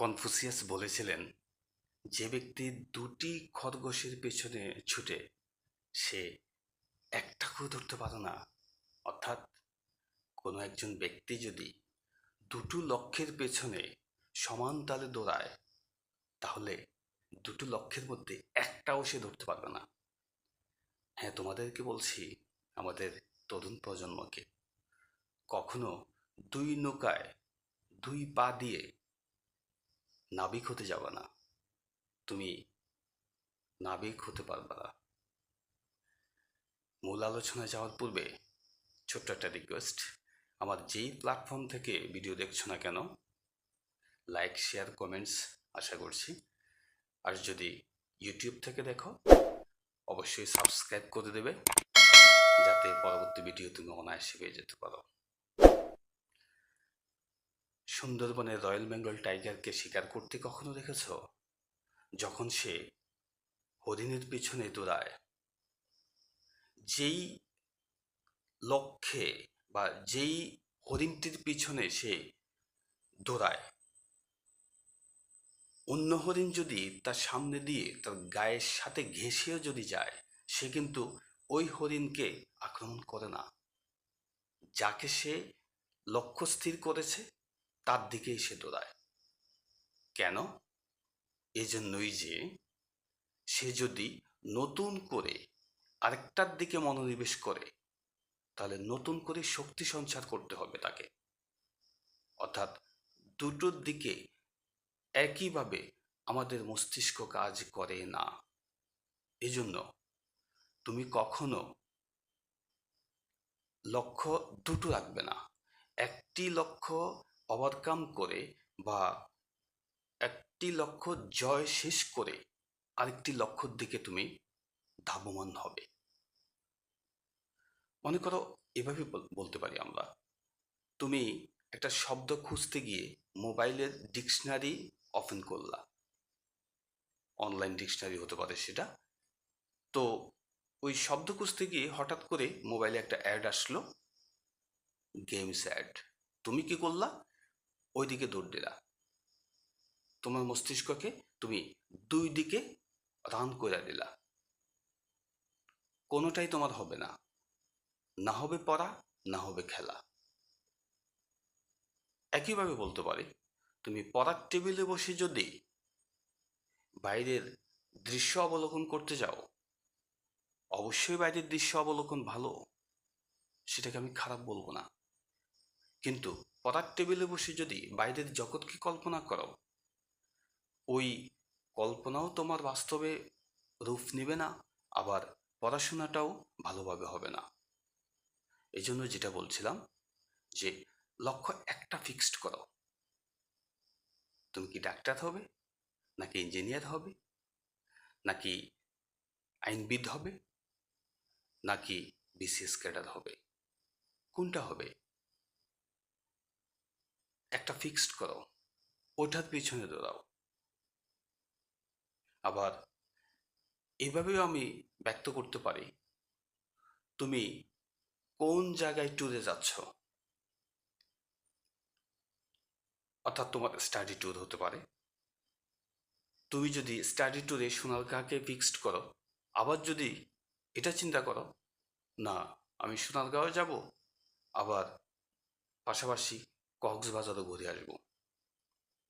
Confucius বলেছিলেন যে ব্যক্তি দুটি খরগোশের পেছনে ছুটে, সে একটাকেও ধরতে পারে না। অর্থাৎ কোনো একজন ব্যক্তি যদি দুটো লক্ষ্যের পেছনে সমান তালে দৌড়ায়, তাহলে দুটো লক্ষ্যের মধ্যে একটাও সে ধরতে পারবে না। হ্যাঁ তোমাদেরকে বলছি আমাদের তরুণ প্রজন্মকে, কখনো দুই নৌকায় দুই পা দিয়ে নাবিক হতে যাবে না। তুমি নাবিক হতে পারবে। না মূল আলোচনায় যাওয়ার পূর্বে ছোট্ট একটা রিকোয়েস্ট আমার যেই প্ল্যাটফর্ম থেকে ভিডিও দেখছ না কেন লাইক শেয়ার কমেন্টস আশা করছি। আর যদি ইউটিউব থেকে দেখো, অবশ্যই সাবস্ক্রাইব করে দেবে, যাতে পরবর্তী ভিডিও তুমি অনায়াসে পেয়ে যেতে পারো। সুন্দরবনের রয়্যাল বেঙ্গল টাইগারকে শিকার করতে কখনো দেখেছ? যখন সে হরিণের পিছনে দৌড়ায়, যেই লক্ষ্যে বা যেই হরিণটির পিছনে সে দৌড়ায়, অন্য হরিণ যদি তার সামনে দিয়ে তার গায়ের সাথে ঘেঁষেও যদি যায়, সে কিন্তু ওই হরিণকে আক্রমণ করে না। যাকে সে লক্ষ্য স্থির করেছে তার দিকেই সে দৌড়ায় কেন? এজন্যই যে সে যদি নতুন করে আরেকটার দিকে মনোনিবেশ করে, তাহলে নতুন করে শক্তি সঞ্চার করতে হবে তাকে। অর্থাৎ দুটোর দিকে একইভাবে আমাদের মস্তিষ্ক কাজ করে না। এজন্য তুমি কখনো লক্ষ্য দুটো রাখবে না। একটি লক্ষ্য ওভারকাম করে বা একটি লক্ষ্য জয় শেষ করে আরেকটি লক্ষ্যর দিকে তুমি ধাবমান হবে। মনে করো এভাবে বলতে পারি আমরা। তুমি একটা শব্দ খুঁজতে গিয়ে মোবাইলের ডিকশনারি ওপেন করলা। অনলাইন ডিকশনারি হতে পারে সেটা। তো ওই শব্দ খুঁজতে গিয়ে হঠাৎ করে মোবাইলে একটা অ্যাড আসলো, গেমস অ্যাড। তুমি কি করলা? ওইদিকে দৌড় দিলা। তোমার মস্তিষ্ককে তুমি দুই দিকে রান করে দিলা। কোনোটাই তোমার হবে না। না হবে পড়া, না হবে খেলা। একইভাবে বলতে পারি, তুমি পড়ার টেবিলে বসে যদি বাইরের দৃশ্য অবলোকন করতে যাও, অবশ্যই বাইরের দৃশ্য অবলোকন ভালো। সেটাকে আমি খারাপ বলব না। কিন্তু পড়ার টেবিলে বসে যদি বাইরের জগৎকে কল্পনা করো, ওই কল্পনাও তোমার বাস্তবে রূপ নেবে না, আবার পড়াশোনাটাও ভালোভাবে হবে না। এই জন্য যেটা বলছিলাম যে, লক্ষ্য একটা ফিক্সড করো। তুমি কি ডাক্তার হবে, নাকি ইঞ্জিনিয়ার হবে, নাকি আইনবিদ হবে, নাকি বিসিএস ক্যাডার হবে? কোনটা হবে? একটা ফিক্সড করো। ওটার পিছনে দৌড়াও। আবার এভাবেও আমি ব্যক্ত করতে পারি, তুমি কোন জায়গায় ট্যুরে যাচ্ছ? অর্থাৎ তোমার স্টাডি ট্যুর হতে পারে। তুমি যদি স্টাডি ট্যুরে সোনারগাঁকে ফিক্সড করো, আবার যদি এটা চিন্তা করো, না, আমি সোনারগাঁও যাব। আবার পাশাপাশি কক্সবাজারও ঘুরে আসব।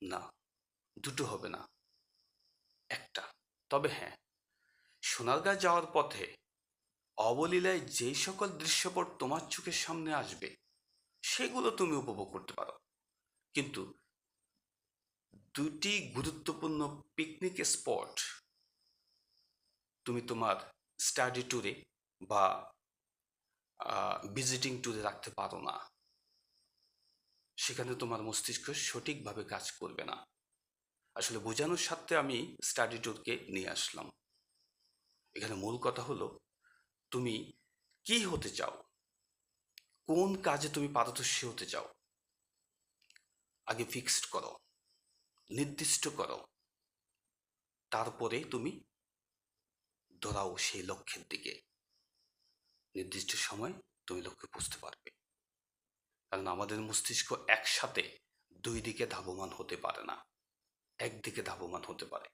না, দুটো হবে না, একটা। তবে হ্যাঁ সোনারগাঁ যাওয়ার পথে অবলীলায় যেই সকল দৃশ্যপট তোমার চোখের সামনে আসবে, সেগুলো তুমি উপভোগ করতে পারো। কিন্তু দুটি গুরুত্বপূর্ণ পিকনিক স্পট তুমি তোমার স্টাডি ট্যুরে বা ভিজিটিং ট্যুরে রাখতে পারো না। সেখানে তোমার মস্তিষ্ক সঠিকভাবে কাজ করবে না। আসলে বোঝানোর সাথে আমি স্টাডি ট্যুরকে নিয়ে আসলাম। এখানে মূল কথা হলো, তুমি কি হতে চাও? কোন কাজে তুমি পারদর্শী হতে চাও? আগে ফিক্সড করো, নির্দিষ্ট করো। তারপরে তুমি ধরাও সেই লক্ষ্যের দিকে। নির্দিষ্ট সময় তুমি লক্ষ্যে পৌঁছতে পারবে। কারণ আমাদের মস্তিষ্ক একসাথে দুই দিকে ধাবমান হতে পারে না একদিকে ধাবমান হতে পারে।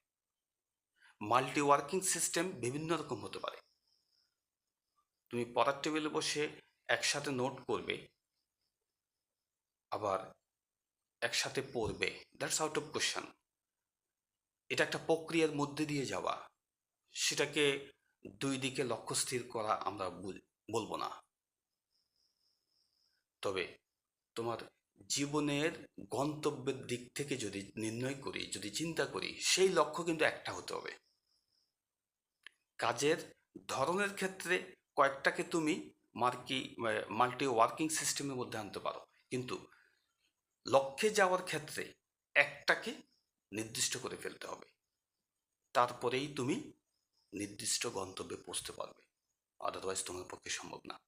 মাল্টি ওয়ার্কিং সিস্টেম বিভিন্ন রকম হতে পারে। তুমি পড়ার টেবিলে বসে একসাথে নোট করবে, আবার একসাথে পড়বে। দ্যাটস আউট অফ কোশ্চেন এটা একটা প্রক্রিয়ার মধ্যে দিয়ে যাওয়া। সেটাকে দুই দিকে লক্ষ্য স্থির করা আমরা বল- বলব না। তবে তোমার জীবনের গন্তব্যের দিক থেকে যদি নির্ণয় করি, যদি চিন্তা করি, সেই লক্ষ্য কিন্তু একটা হতে হবে। কাজের ধরনের ক্ষেত্রে কয়েকটাকে তুমি মার্কি মাল্টি ওয়ার্কিং সিস্টেমের মধ্যে আনতে পারো। কিন্তু লক্ষ্যে যাওয়ার ক্ষেত্রে একটাকে নির্দিষ্ট করে ফেলতে হবে। তারপরেই তুমি নির্দিষ্ট গন্তব্যে পৌঁছতে পারবে। আদারওয়াইজ তোমার পক্ষে সম্ভব না।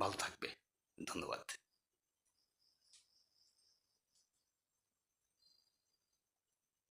ভালো থাকবে। ধন্যবাদ।